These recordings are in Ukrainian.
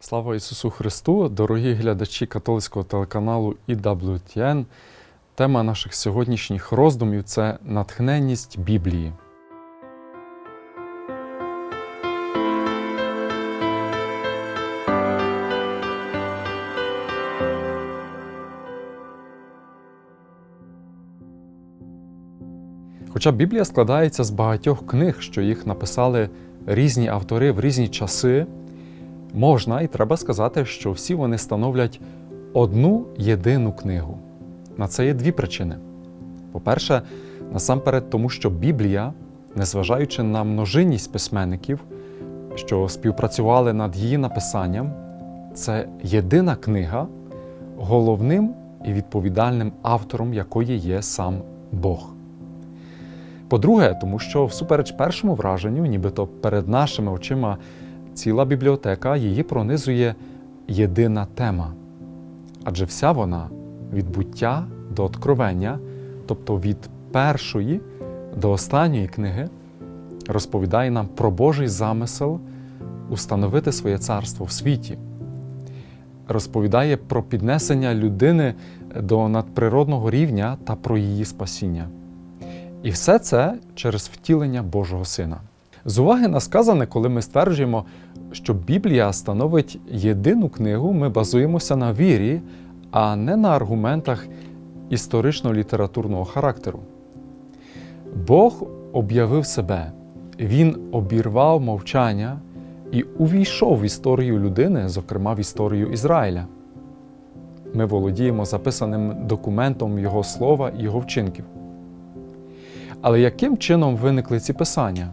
Слава Ісусу Христу, дорогі глядачі католицького телеканалу EWTN. Тема наших сьогоднішніх роздумів це натхненність Біблії. Хоча Біблія складається з багатьох книг, що їх написали різні автори в різні часи, можна і треба сказати, що всі вони становлять одну єдину книгу. На це є дві причини. По-перше, насамперед, тому що Біблія, незважаючи на множинність письменників, що співпрацювали над її написанням, це єдина книга, головним і відповідальним автором якої є сам Бог. По-друге, тому що всупереч першому враженню, нібито перед нашими очима ціла бібліотека її пронизує єдина тема. Адже вся вона від буття до откровення, тобто від першої до останньої книги, розповідає нам про Божий замисел установити своє царство в світі, розповідає про піднесення людини до надприродного рівня та про її спасіння. І все це через втілення Божого Сина. З уваги на сказане, коли ми стверджуємо, що Біблія становить єдину книгу, ми базуємося на вірі, а не на аргументах історично-літературного характеру. Бог об'явив себе, Він обірвав мовчання і увійшов в історію людини, зокрема в історію Ізраїля. Ми володіємо записаним документом Його слова і Його вчинків. Але яким чином виникли ці писання?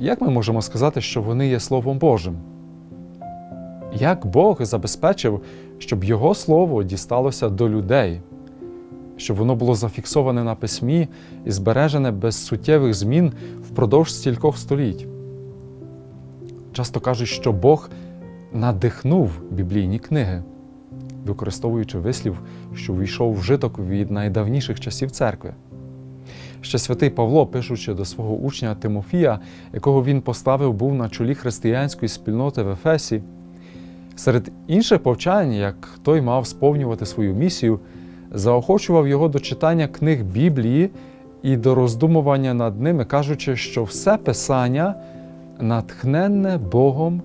Як ми можемо сказати, що вони є Словом Божим? Як Бог забезпечив, щоб Його Слово дісталося до людей, щоб воно було зафіксоване на письмі і збережене без суттєвих змін впродовж стількох століть? Часто кажуть, що Бог надихнув біблійні книги, використовуючи вислів, що війшов в житок від найдавніших часів церкви. Ще святий Павло, пишучи до свого учня Тимофія, якого він поставив був на чолі християнської спільноти в Ефесі, серед інших повчань, як той мав сповнювати свою місію, заохочував його до читання книг Біблії і до роздумування над ними, кажучи, що все Писання натхненне Богом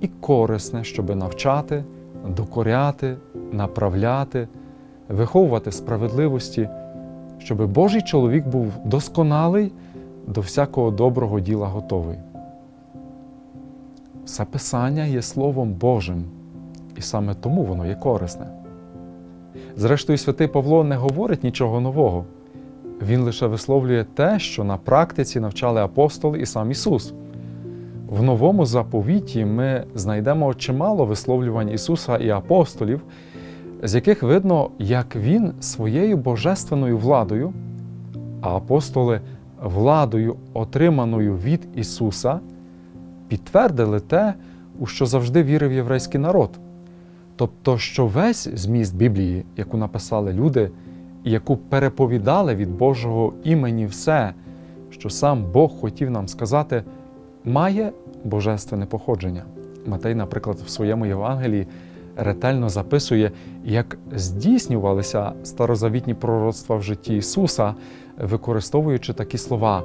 і корисне, щоби навчати, докоряти, направляти, виховувати справедливості щоб Божий чоловік був досконалий до всякого доброго діла готовий. Все Писання є Словом Божим, і саме тому воно є корисне. Зрештою, святий Павло не говорить нічого нового. Він лише висловлює те, що на практиці навчали апостоли і сам Ісус. В новому заповіті ми знайдемо чимало висловлювань Ісуса і апостолів, з яких видно, як він своєю божественною владою, а апостоли владою, отриманою від Ісуса, підтвердили те, у що завжди вірив єврейський народ. Тобто, що весь зміст Біблії, яку написали люди, і яку переповідали від Божого імені все, що сам Бог хотів нам сказати, має божественне походження. Матей, наприклад, в своєму Євангелії ретельно записує, як здійснювалися старозавітні пророцтва в житті Ісуса, використовуючи такі слова.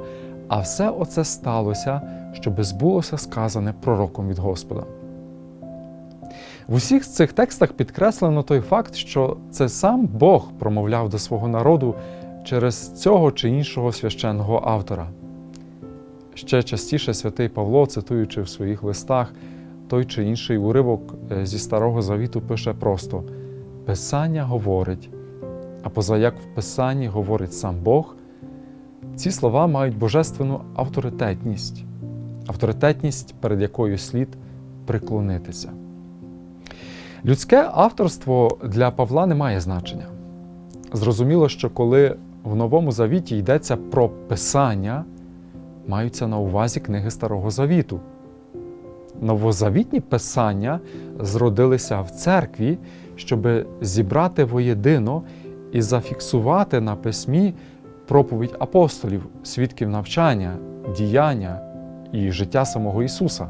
А все оце сталося, щоби збулося сказане пророком від Господа. В усіх цих текстах підкреслено той факт, що це сам Бог промовляв до свого народу через цього чи іншого священного автора. Ще частіше святий Павло, цитуючи в своїх листах, той чи інший уривок зі Старого Завіту пише просто: Писання говорить, а поза як в Писанні говорить сам Бог, ці слова мають божественну авторитетність, авторитетність, перед якою слід приклонитися. Людське авторство для Павла не має значення. Зрозуміло, що коли в Новому Завіті йдеться про Писання, маються на увазі книги Старого Завіту новозавітні писання зродилися в церкві, щоб зібрати воєдино і зафіксувати на письмі проповідь апостолів, свідків навчання, діяння і життя самого Ісуса.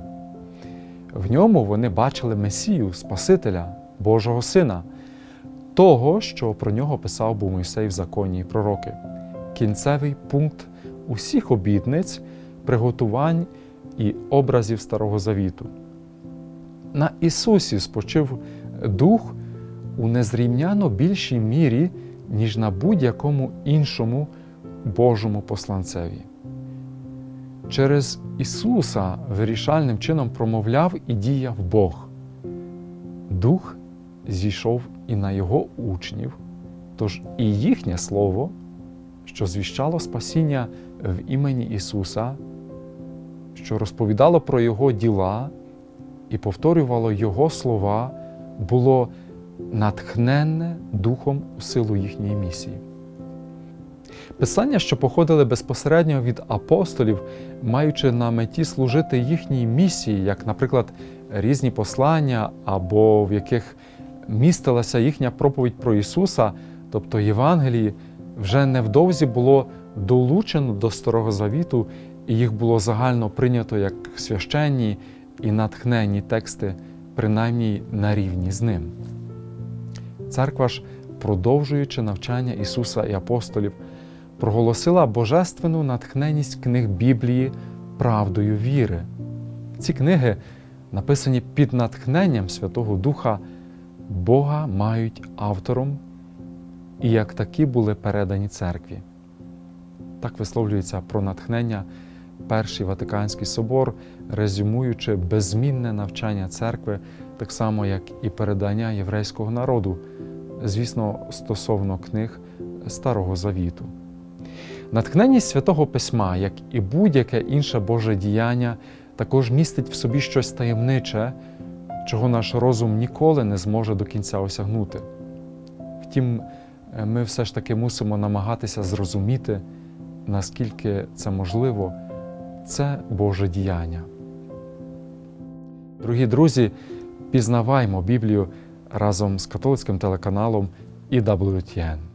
В ньому вони бачили Месію, Спасителя, Божого Сина, того, що про нього писав був Мойсей в законі і пророки. Кінцевий пункт усіх обітниць, приготувань і образів Старого Завіту. На Ісусі спочив Дух у незрівняно більшій мірі, ніж на будь-якому іншому Божому посланцеві. Через Ісуса вирішальним чином промовляв і діяв Бог. Дух зійшов і на Його учнів, тож і їхнє Слово, що звіщало спасіння в імені Ісуса, що розповідало про Його діла і повторювало Його слова, було натхненне Духом у силу їхньої місії. Писання, що походили безпосередньо від апостолів, маючи на меті служити їхній місії, як, наприклад, різні послання, або в яких містилася їхня проповідь про Ісуса, тобто Євангелії, вже невдовзі було долучено до Старого Завіту, і їх було загально прийнято як священні і натхненні тексти, принаймні на рівні з ним. Церква ж, продовжуючи навчання Ісуса і апостолів, проголосила божественну натхненість книг Біблії правдою віри. Ці книги, написані під натхненням Святого Духа, Бога мають автором і як такі були передані церкві. Так висловлюється про натхнення Перший Ватиканський собор, резюмуючи беззмінне навчання церкви, так само як і передання єврейського народу, звісно, стосовно книг Старого Завіту. Натхненність святого письма, як і будь-яке інше Боже діяння, також містить в собі щось таємниче, чого наш розум ніколи не зможе до кінця осягнути. Втім, ми все ж таки мусимо намагатися зрозуміти, наскільки це можливо, це Боже діяння. Дорогі друзі, пізнаваймо Біблію разом з католицьким телеканалом EWTN.